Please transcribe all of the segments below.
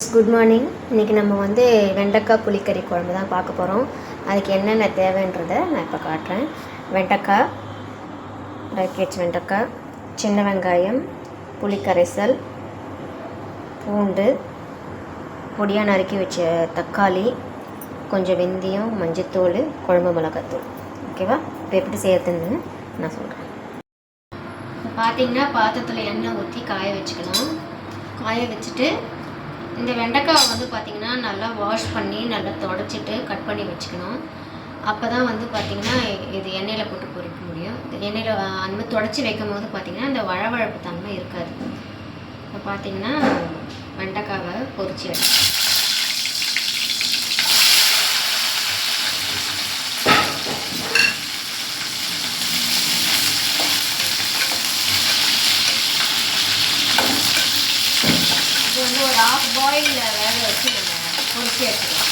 Good morning இன்றைக்கி நம்ம வந்து வெண்டைக்காய் புளிக்கறி குழம்பு தான் பார்க்க போகிறோம் அதுக்கு என்னென்ன தேவைன்றதை நான் இப்போ காட்டுறேன். வெண்டைக்காய் ரக்கேச் வெண்டைக்காய் சின்ன வெங்காயம் புளிக்கரைசல் பூண்டு பொடியாக நறுக்கி வச்ச தக்காளி கொஞ்சம் வெந்தயம் மஞ்சத்தூள் குழம்பு மிளகாத்தூள். ஓகேவா இப்போ எப்படி செய்யறதுன்னு நான் சொல்கிறேன் பார்த்தீங்கன்னா பாத்திரத்தில் எண்ணெய் ஊற்றி காய வச்சுக்கலாம். காய வச்சுட்டு இந்த வெண்டைக்காவை வந்து பார்த்திங்கன்னா நல்லா வாஷ் பண்ணி நல்லா தொடச்சிட்டு கட் பண்ணி வச்சுக்கணும். அப்போ தான் வந்து பார்த்திங்கன்னா இது எண்ணெயில் போட்டு பொரிக்க முடியும். இந்த எண்ணெயில் அந்த மாதிரி தொடச்சி வைக்கும் போது பார்த்திங்கன்னா இந்த வழவழப்பு தன்மை இருக்காது. இப்போ பார்த்திங்கன்னா வெண்டைக்காவை பொறிச்சு எடுக்கணும் இது ஹாஃப் ஒரு பாயில் வேக வச்சு நம்ம பொரிச்சு எடுத்துக்கலாம்.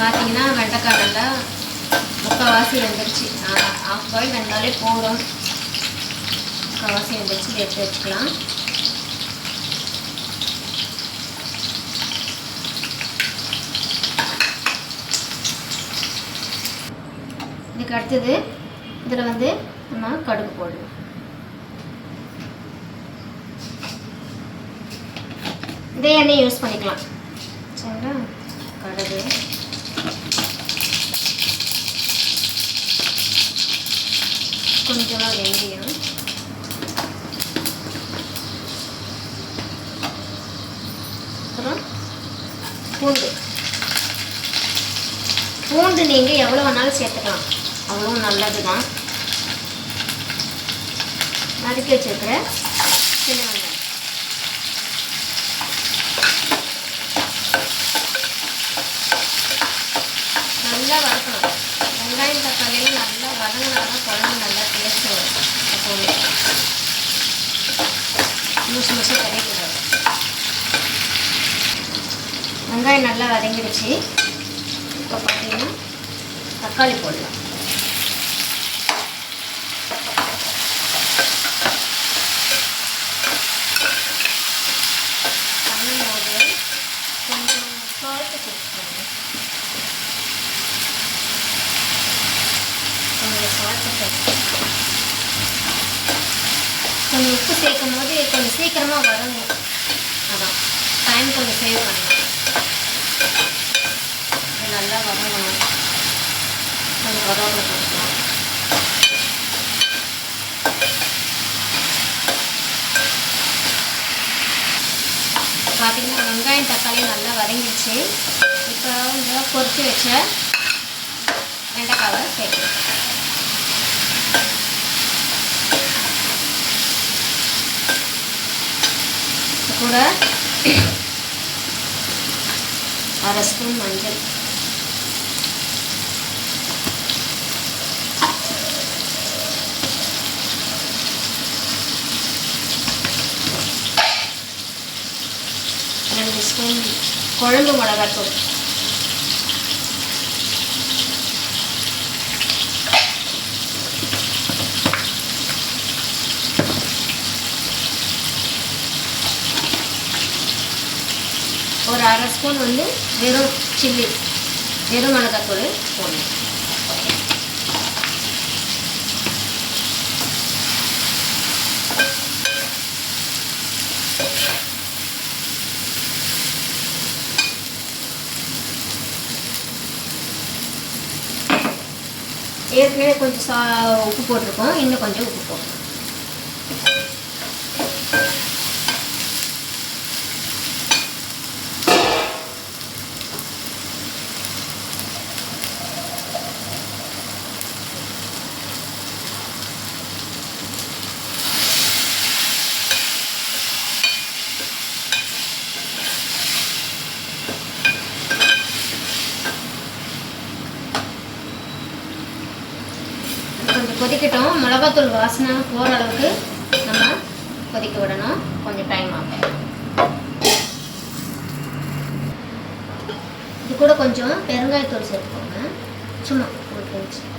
பார்த்தீங்கன்னா வெண்டைக்காய் நல்லா முக்கால்வாசி வெந்துருச்சு. ஆஃப் பாயில் வெந்தாலே போகிறோம் முக்கால்வாசி வெந்துருச்சு. எடுத்து வச்சுக்கலாம். இதுக்கு அடுத்தது இதில் வந்து நம்ம கடுகு போடணும். இதே எண்ணெய் யூஸ் பண்ணிக்கலாம். சரிங்களா? கடுகு. கொஞ்சமாக வெந்தயம். அப்புறம் பூண்டு. பூண்டு நீங்கள் எவ்வளோ வேணாலும் சேர்த்துக்கலாம். அவ்வளோ நல்லது தான் நறுக்கி வச்சிருக்கிற சின்ன வெங்காயம். நல்லா வதக்கணும். வெங்காயம் தக்காளியும் நல்லா வதங்கினா தான் குழம்பு நல்லா டேஸ்ட் வரும். எப்போவுமே முசு முசு கிடைக்கூடாது வெங்காயம் நல்லா வதங்கிடுச்சு. இப்போ பார்த்தீங்கன்னா தக்காளி போடலாம் பண்ணும்போது கொஞ்சம் சால்ட்டு சேர்த்துக்கோங்க கொஞ்சம் சால்ட்டு சேர்த்து கொஞ்சம் உப்பு சேர்க்கும் போது கொஞ்சம் சீக்கிரமாக வதங்கும். அதான். டைம் கொஞ்சம் சேவ் பண்ணலாம் இது நல்லா வதங்கணும். கொஞ்சம் கருவேப்பிலை போட்டுக்கலாம் பார்த்திங்கன்னா வெங்காயம் தக்காளி நல்லா வதங்கிடுச்சு. இப்போ இந்த பொரிச்சு வச்ச வெண்டைக்காவை சேர்க்கணும் கூட அரை ஸ்பூன் மஞ்சள். ரெண்டு ஸ்பூன் குழம்பு மிளகாத்தூள். ஒரு அரை ஸ்பூன் வந்து வெறும் சில்லி வெறும் மிளகாத்தூள் போடணும். ஏற்கனவே கொஞ்சம் சா உப்பு போட்டிருக்கோம் இன்னும் கொஞ்சம் உப்பு போடணும். கொஞ்சம் கொதிக்கட்டும். மிளகாத்தூள் வாசனை போகிற அளவுக்கு நம்ம கொதிக்க விடணும். கொஞ்சம் டைம் ஆகும். இது கூட கொஞ்சம் பெருங்காயத்தூள் சேர்த்துக்கோங்க. சும்மா ஒரு கொஞ்சம்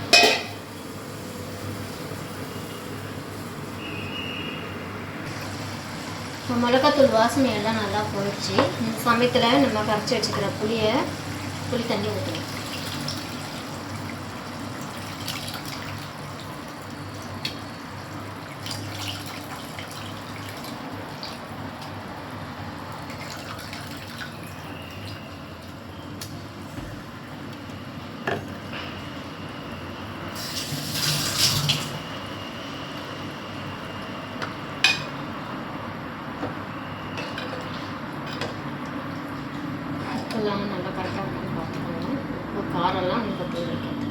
இப்போ மிளகாத்தூள் வாசனை எல்லாம் நல்லா போயிடுச்சு. இந்த சமயத்தில் நம்ம கரைச்சி வச்சுக்கிற புளியை புளி தண்ணி ஊற்றணும் உப்பெல்லாம் நல்லா கரெக்டாக இருக்கான்னு பார்த்துக்கோங்க. இப்போ காரெல்லாம் அங்கே பற்றி வைக்கிறது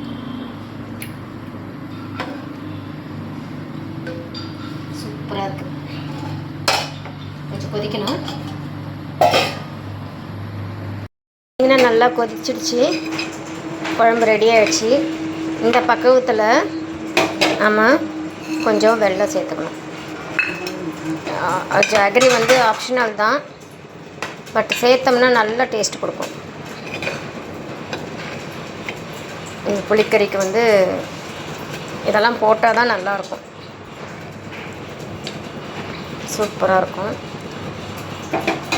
சூப்பராக இருக்குது கொஞ்சம் கொதிக்கணும். பார்த்தீங்கன்னா நல்லா கொதிச்சிடுச்சு. குழம்பு ரெடி ஆகிடுச்சு இந்த பக்குவத்தில் நம்ம கொஞ்சம் வெள்ளம் சேர்த்துக்கணும். ஜாகரி வந்து ஆப்ஷனல் தான். பட் சேர்த்தோம்னா நல்ல டேஸ்ட் கொடுக்கும். இந்த புளிக்கறிக்கு வந்து இதெல்லாம் போட்டால் தான் நல்லாயிருக்கும். சூப்பராக இருக்கும்.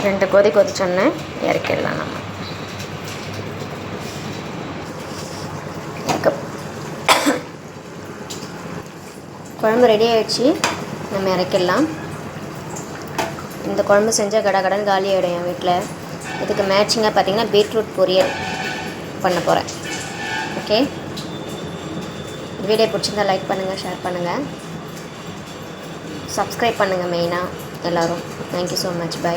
ரெண்டு கொதி கொதிச்சோன்னே இறக்கிடலாம் நம்ம. குழம்பு ரெடி ஆயிடுச்சு. நம்ம இறக்கிடலாம். இந்த குழம்பு செஞ்சால் கடகடன் காலி ஆகிடும் என் வீட்டில் இதுக்கு மேட்சிங்காக பார்த்தீங்கன்னா பீட்ரூட் பொரியல் பண்ண போகிறேன் ஓகே வீடியோ பிடிச்சிருந்தா லைக் பண்ணுங்கள் ஷேர் பண்ணுங்கள் சப்ஸ்கிரைப் பண்ணுங்கள் மெயினாக எல்லோரும். Thank you so much by